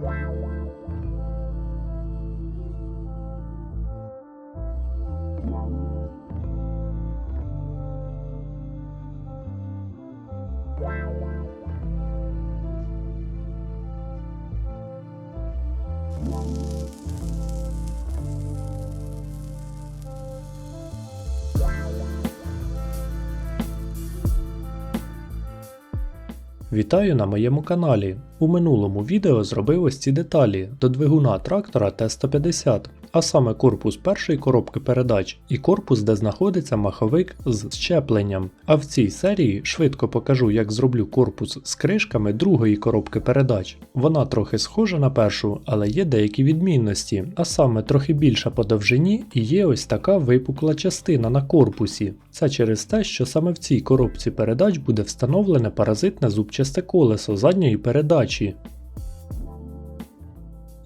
Wow. Вітаю на моєму каналі. У минулому відео зробив ось ці деталі до двигуна трактора Т-150, а саме корпус першої коробки передач і корпус, де знаходиться маховик з щепленням. А в цій серії швидко покажу, як зроблю корпус з кришками другої коробки передач. Вона трохи схожа на першу, але є деякі відмінності, а саме трохи більша по довжині і є ось така випукла частина на корпусі. Це через те, що саме в цій коробці передач буде встановлене паразитне зубчасте колесо задньої передачі.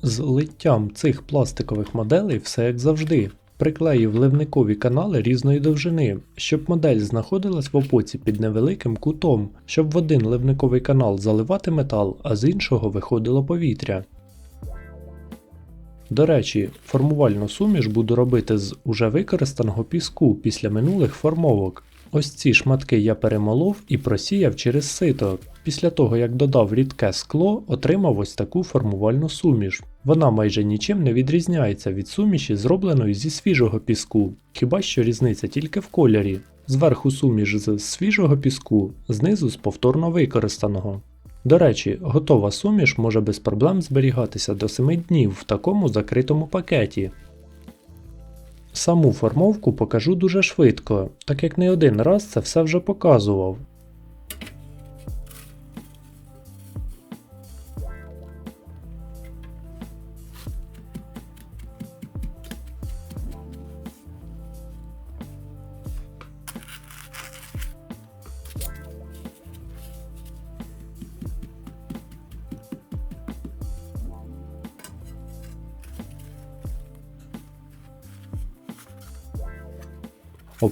З литтям цих пластикових моделей все як завжди. Приклеїв ливникові канали різної довжини, щоб модель знаходилась в опоці під невеликим кутом, щоб в один ливниковий канал заливати метал, а з іншого виходило повітря. До речі, формувальну суміш буду робити з уже використаного піску після минулих формовок. Ось ці шматки я перемолов і просіяв через сито. Після того, як додав рідке скло, отримав ось таку формувальну суміш. Вона майже нічим не відрізняється від суміші, зробленої зі свіжого піску, хіба що різниця тільки в кольорі. Зверху суміш з свіжого піску, знизу з повторно використаного. До речі, готова суміш може без проблем зберігатися до 7 днів в такому закритому пакеті. Саму формовку покажу дуже швидко, так як не один раз це все вже показував.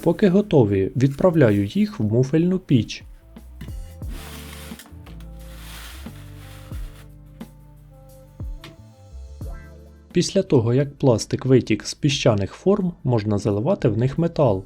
Опоки готові, відправляю їх в муфельну піч. Після того, як пластик витік з піщаних форм, можна заливати в них метал.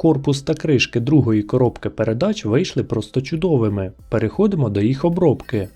Корпус та кришки другої коробки передач вийшли просто чудовими. Переходимо до їх обробки.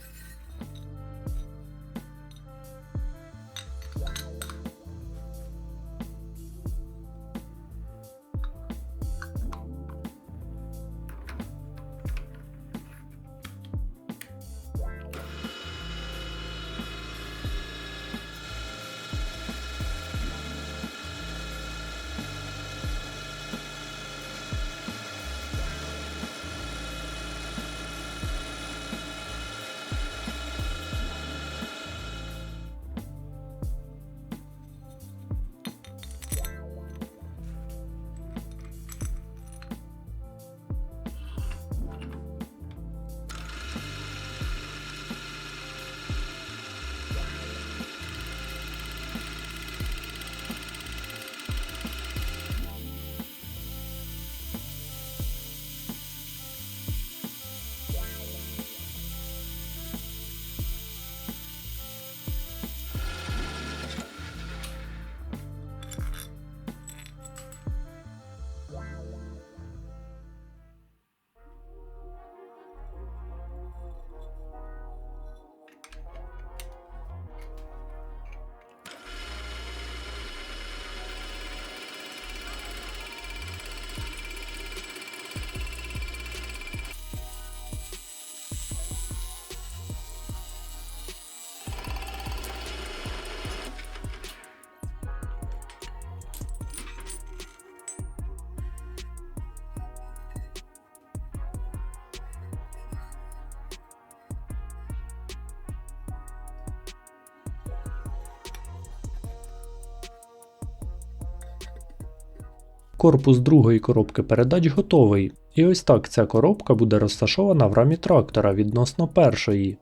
Корпус другої коробки передач готовий, і ось так ця коробка буде розташована в рамі трактора відносно першої.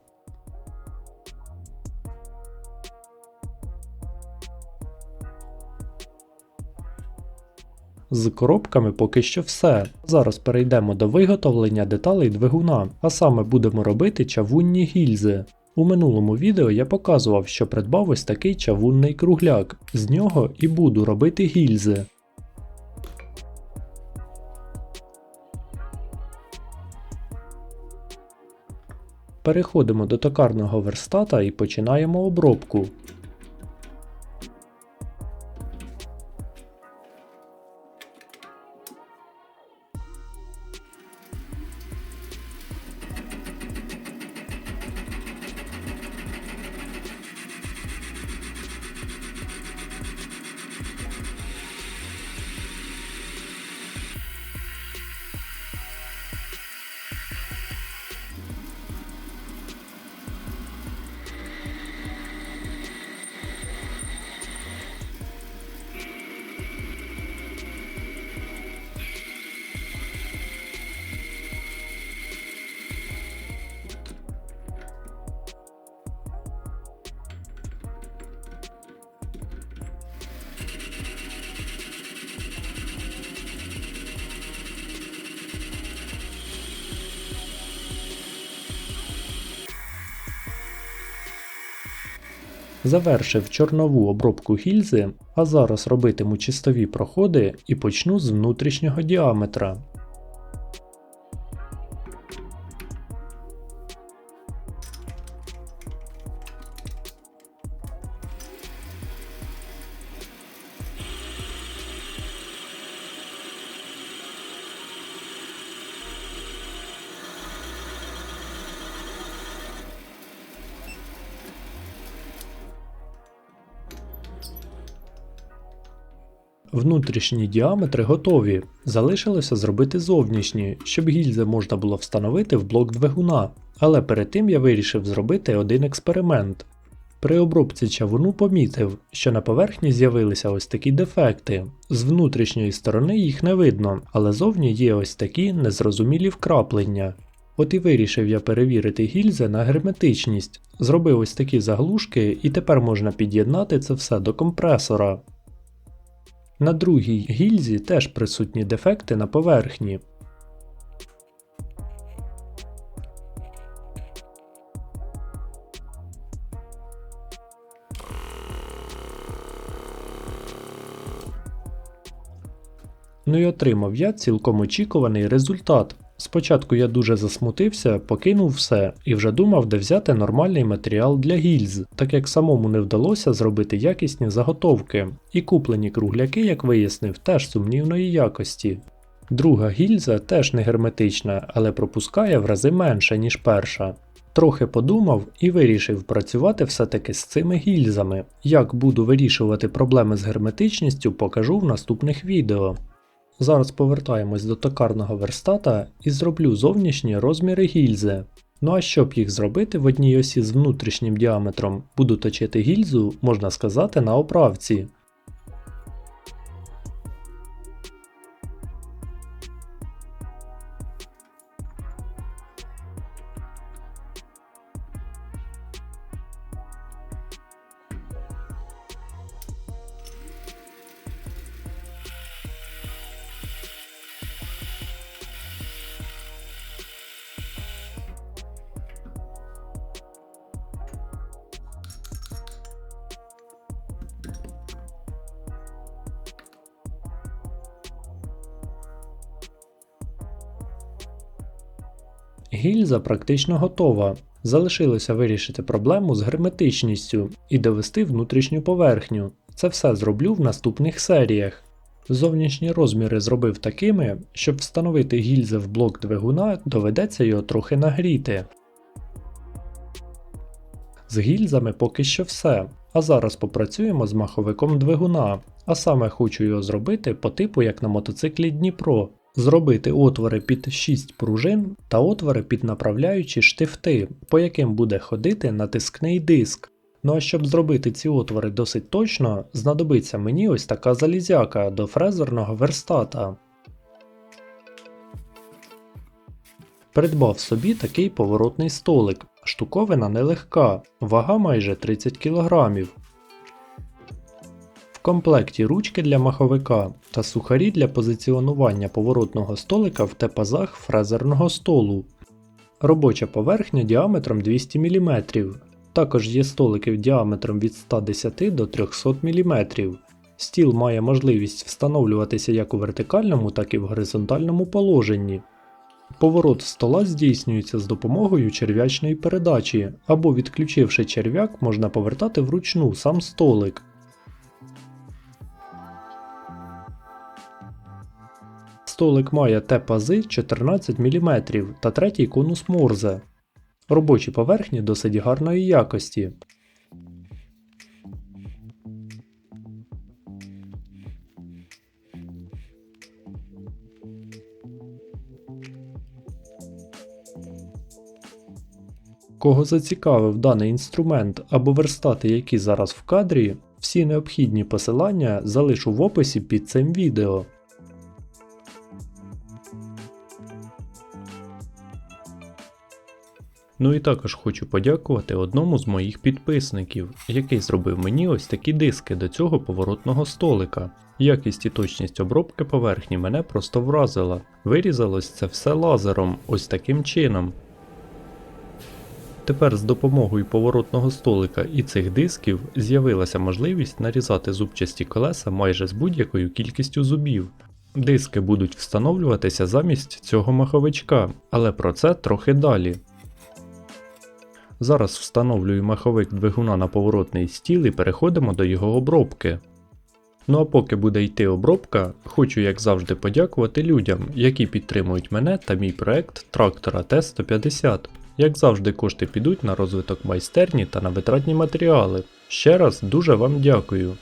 З коробками поки що все. Зараз перейдемо до виготовлення деталей двигуна, а саме будемо робити чавунні гільзи. У минулому відео я показував, що придбав ось такий чавунний кругляк. З нього і буду робити гільзи. Переходимо до токарного верстата і починаємо обробку. Завершив чорнову обробку гільзи, а зараз робитиму чистові проходи і почну з внутрішнього діаметра. Внутрішні діаметри готові. Залишилося зробити зовнішні, щоб гільзи можна було встановити в блок двигуна. Але перед тим я вирішив зробити один експеримент. При обробці чавуну помітив, що на поверхні з'явилися ось такі дефекти. З внутрішньої сторони їх не видно, але зовні є ось такі незрозумілі вкраплення. От і вирішив я перевірити гільзи на герметичність. Зробив ось такі заглушки, і тепер можна під'єднати це все до компресора. На другій гільзі теж присутні дефекти на поверхні. Ну і отримав я цілком очікуваний результат. Спочатку я дуже засмутився, покинув все і вже думав, де взяти нормальний матеріал для гільз, так як самому не вдалося зробити якісні заготовки, і куплені кругляки, як вияснив, теж сумнівної якості. Друга гільза теж не герметична, але пропускає в рази менше, ніж перша. Трохи подумав і вирішив працювати все-таки з цими гільзами. Як буду вирішувати проблеми з герметичністю, покажу в наступних відео. Зараз повертаємось до токарного верстата і зроблю зовнішні розміри гільзи. Ну а щоб їх зробити в одній осі з внутрішнім діаметром, буду точити гільзу, можна сказати, на оправці. Гільза практично готова. Залишилося вирішити проблему з герметичністю і довести внутрішню поверхню. Це все зроблю в наступних серіях. Зовнішні розміри зробив такими, щоб встановити гільзи в блок двигуна, доведеться його трохи нагріти. З гільзами поки що все. А зараз попрацюємо з маховиком двигуна, а саме хочу його зробити по типу як на мотоциклі Дніпро. Зробити отвори під 6 пружин та отвори під направляючі штифти, по яким буде ходити натискний диск. Ну а щоб зробити ці отвори досить точно, знадобиться мені ось така залізяка до фрезерного верстата. Придбав собі такий поворотний столик. Штуковина нелегка, вага майже 30 кг. Комплекті ручки для маховика та сухарі для позиціонування поворотного столика в тепазах фрезерного столу. Робоча поверхня діаметром 200 мм. Також є столики діаметром від 110 до 300 мм. Стіл має можливість встановлюватися як у вертикальному, так і в горизонтальному положенні. Поворот стола здійснюється з допомогою черв'ячної передачі, або відключивши черв'як, можна повертати вручну сам столик. Столик має Т-пази 14 мм та третій конус Морзе. Робочі поверхні досить гарної якості. Кого зацікавив даний інструмент або верстати, які зараз в кадрі, всі необхідні посилання залишу в описі під цим відео. Ну і також хочу подякувати одному з моїх підписників, який зробив мені ось такі диски до цього поворотного столика. Якість і точність обробки поверхні мене просто вразила. Вирізалось це все лазером, ось таким чином. Тепер з допомогою поворотного столика і цих дисків з'явилася можливість нарізати зубчасті колеса майже з будь-якою кількістю зубів. Диски будуть встановлюватися замість цього маховичка, але про це трохи далі. Зараз встановлюю маховик двигуна на поворотний стіл і переходимо до його обробки. Ну а поки буде йти обробка, хочу як завжди подякувати людям, які підтримують мене та мій проект трактора Т-150. Як завжди, кошти підуть на розвиток майстерні та на витратні матеріали. Ще раз дуже вам дякую.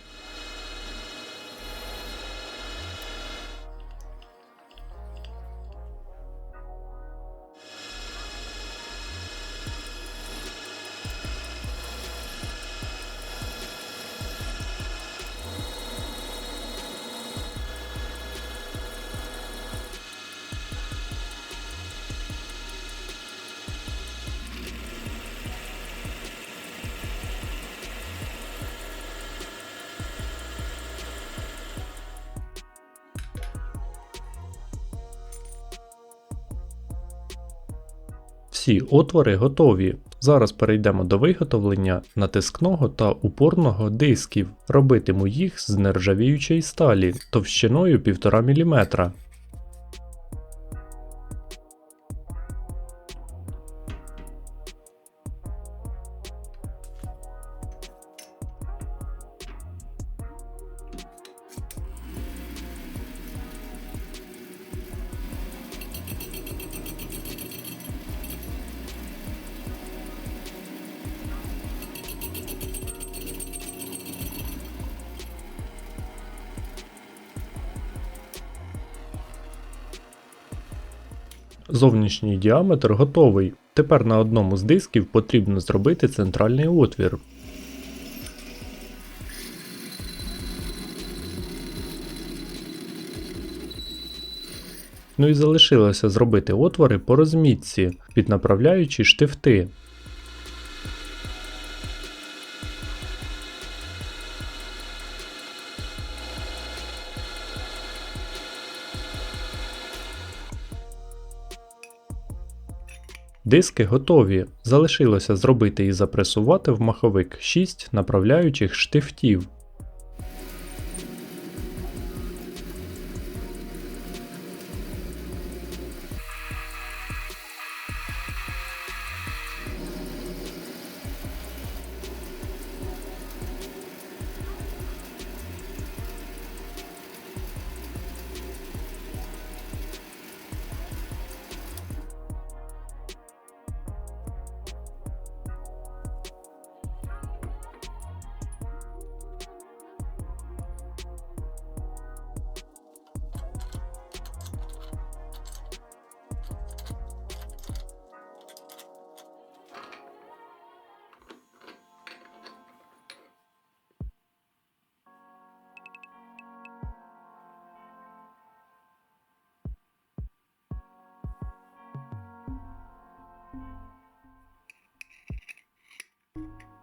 Отвори готові. Зараз перейдемо до виготовлення натискного та упорного дисків. Робитиму їх з нержавіючої сталі товщиною 1,5 мм. Зовнішній діаметр готовий. Тепер на одному з дисків потрібно зробити центральний отвір. Ну і залишилося зробити отвори по розмітці, піднаправляючи штифти. Диски готові. Залишилося зробити і запресувати в маховик 6 направляючих штифтів.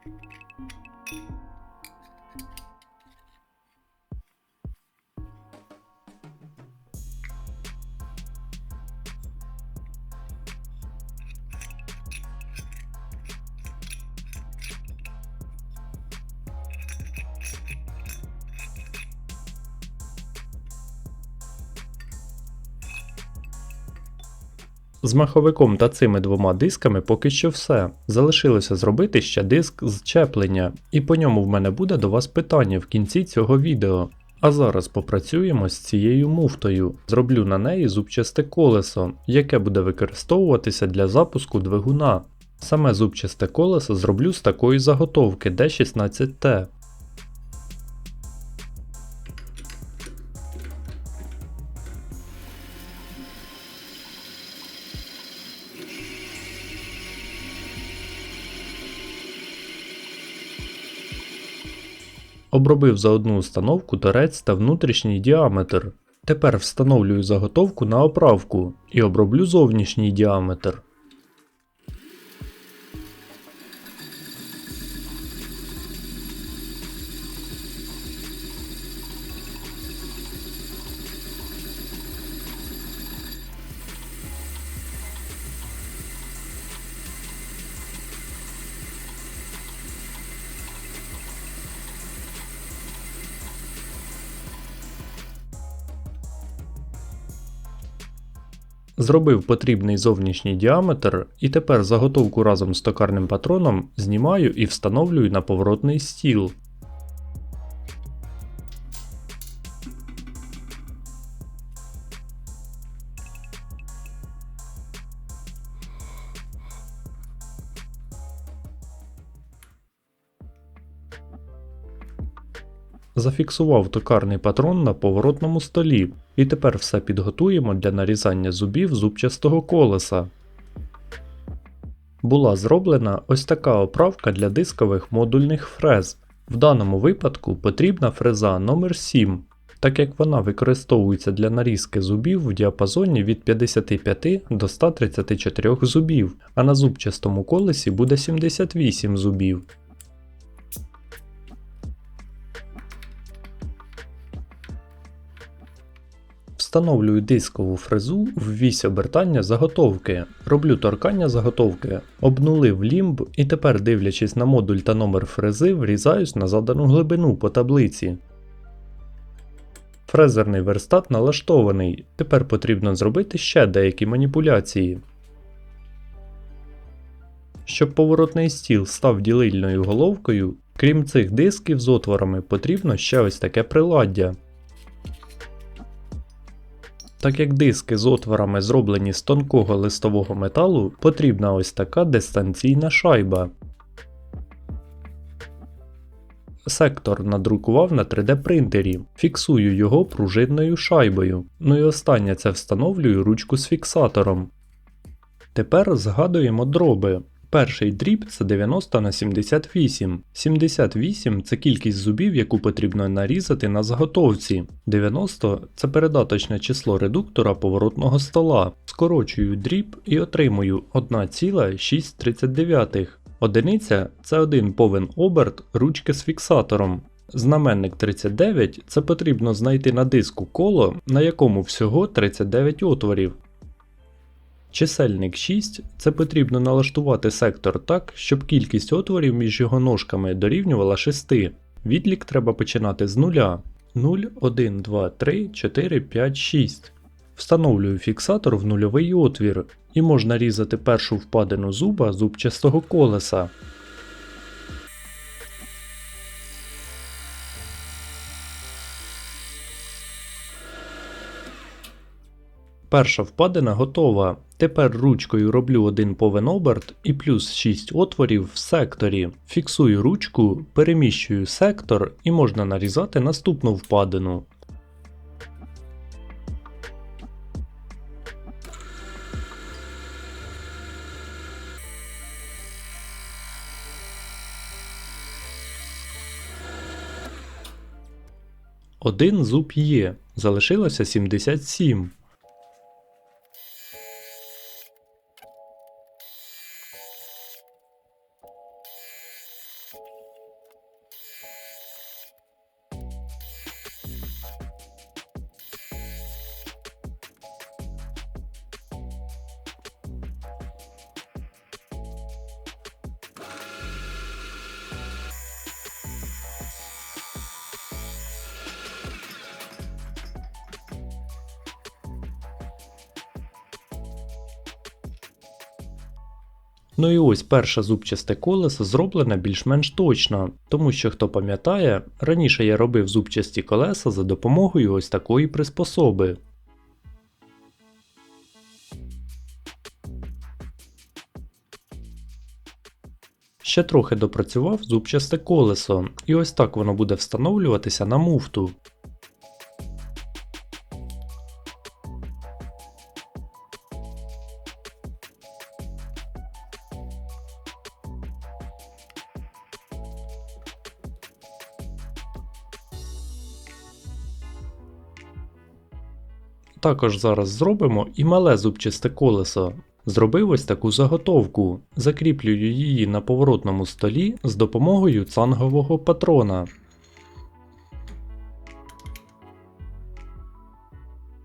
Thank you. З маховиком та цими двома дисками поки що все. Залишилося зробити ще диск зчеплення, і по ньому в мене буде до вас питання в кінці цього відео. А зараз попрацюємо з цією муфтою. Зроблю на неї зубчасте колесо, яке буде використовуватися для запуску двигуна. Саме зубчасте колесо зроблю з такої заготовки D16T. Обробив за одну установку торець та внутрішній діаметр. Тепер встановлюю заготовку на оправку і оброблю зовнішній діаметр. Зробив потрібний зовнішній діаметр і тепер заготовку разом з токарним патроном знімаю і встановлюю на поворотний стіл. Зафіксував токарний патрон на поворотному столі, і тепер все підготуємо для нарізання зубів зубчастого колеса. Була зроблена ось така оправка для дискових модульних фрез. В даному випадку потрібна фреза номер 7 так як вона використовується для нарізки зубів в діапазоні від 55 до 134 зубів, а на зубчастому колесі буде 78 зубів. Встановлюю дискову фрезу в вісь обертання заготовки, роблю торкання заготовки, обнулив лімб і тепер, дивлячись на модуль та номер фрези, врізаюсь на задану глибину по таблиці. Фрезерний верстат налаштований, тепер потрібно зробити ще деякі маніпуляції. Щоб поворотний стіл став ділильною головкою, крім цих дисків з отворами, потрібно ще ось таке приладдя. Так як диски з отворами зроблені з тонкого листового металу, потрібна ось така дистанційна шайба. Сектор надрукував на 3D принтері, фіксую його пружинною шайбою. Ну і останнє це встановлюю ручку з фіксатором. Тепер згадуємо дроби. Перший дріб це 90 на 78. 78 це кількість зубів, яку потрібно нарізати на заготовці. 90 це передаточне число редуктора поворотного стола. Скорочую дріб і отримую 1,639. Одиниця це один повен оберт ручки з фіксатором. Знаменник 39 це потрібно знайти на диску коло, на якому всього 39 отворів. Чисельник 6 це потрібно налаштувати сектор так, щоб кількість отворів між його ножками дорівнювала 6. Відлік треба починати з нуля. 0, 1, 2, 3, 4, 5, 6. Встановлюю фіксатор в нульовий отвір і можна різати першу впадину зуба зубчастого колеса. Перша впадина готова. Тепер ручкою роблю один повен оберт і плюс 6 отворів в секторі. Фіксую ручку, переміщую сектор і можна нарізати наступну впадину. Один зуб є, залишилося 77. Перше зубчасте колесо зроблене більш-менш точно, тому що хто пам'ятає, раніше я робив зубчасті колеса за допомогою ось такої приспособи. Ще трохи допрацював зубчасте колесо, і ось так воно буде встановлюватися на муфту. Також зараз зробимо і мале зубчасте колесо. Зробив ось таку заготовку. Закріплюю її на поворотному столі з допомогою цангового патрона.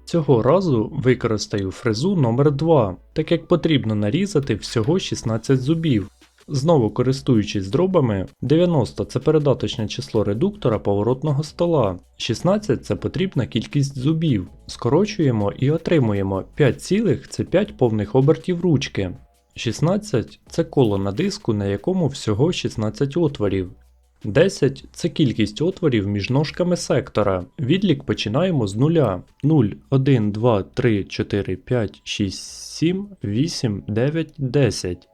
Цього разу використаю фрезу номер 2 так як потрібно нарізати всього 16 зубів. Знову користуючись дробами, 90 це передаточне число редуктора поворотного стола, 16 це потрібна кількість зубів. Скорочуємо і отримуємо 5 цілих це 5 повних обертів ручки. 16 це коло на диску, на якому всього 16 отворів. 10 це кількість отворів між ножками сектора. Відлік починаємо з нуля. 0, 1, 2, 3, 4, 5, 6, 7, 8, 9, 10.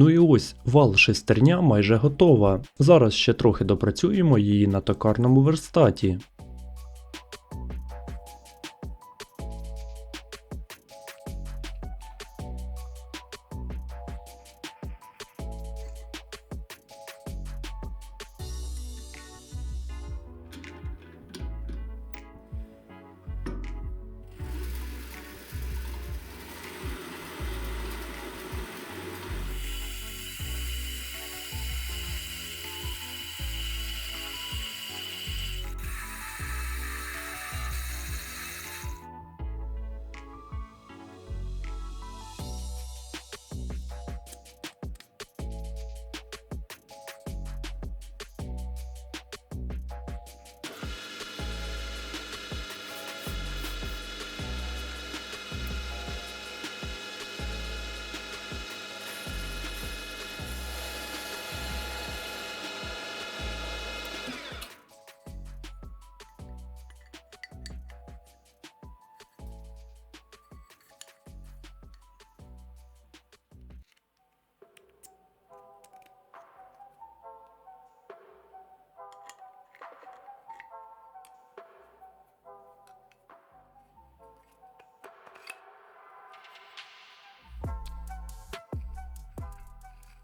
Ну і ось вал шестерня майже готова. Зараз ще трохи допрацюємо її на токарному верстаті.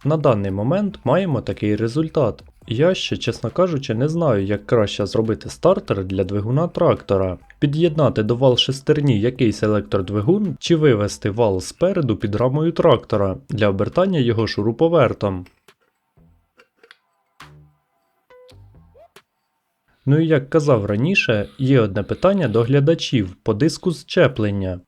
На даний момент маємо такий результат. Я ще, чесно кажучи, не знаю, як краще зробити стартер для двигуна трактора, під'єднати до вал шестерні якийсь електродвигун чи вивести вал спереду під рамою трактора для обертання його шуруповертом. Ну і як казав раніше, є одне питання до глядачів по диску зчеплення.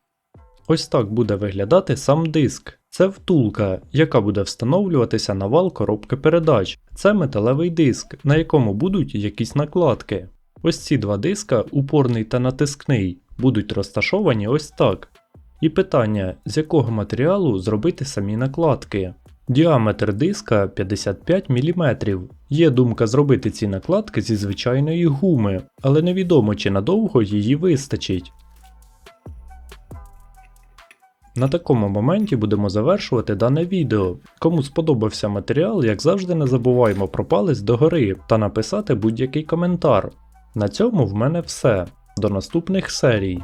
Ось так буде виглядати сам диск. Це втулка, яка буде встановлюватися на вал коробки передач. Це металевий диск, на якому будуть якісь накладки. Ось ці два диска, упорний та натискний, будуть розташовані ось так. І питання, з якого матеріалу зробити самі накладки. Діаметр диска 55 мм. Є думка зробити ці накладки зі звичайної гуми, але невідомо чи надовго її вистачить. На такому моменті будемо завершувати дане відео. Кому сподобався матеріал, як завжди, не забуваємо про палець догори та написати будь-який коментар. На цьому в мене все. До наступних серій.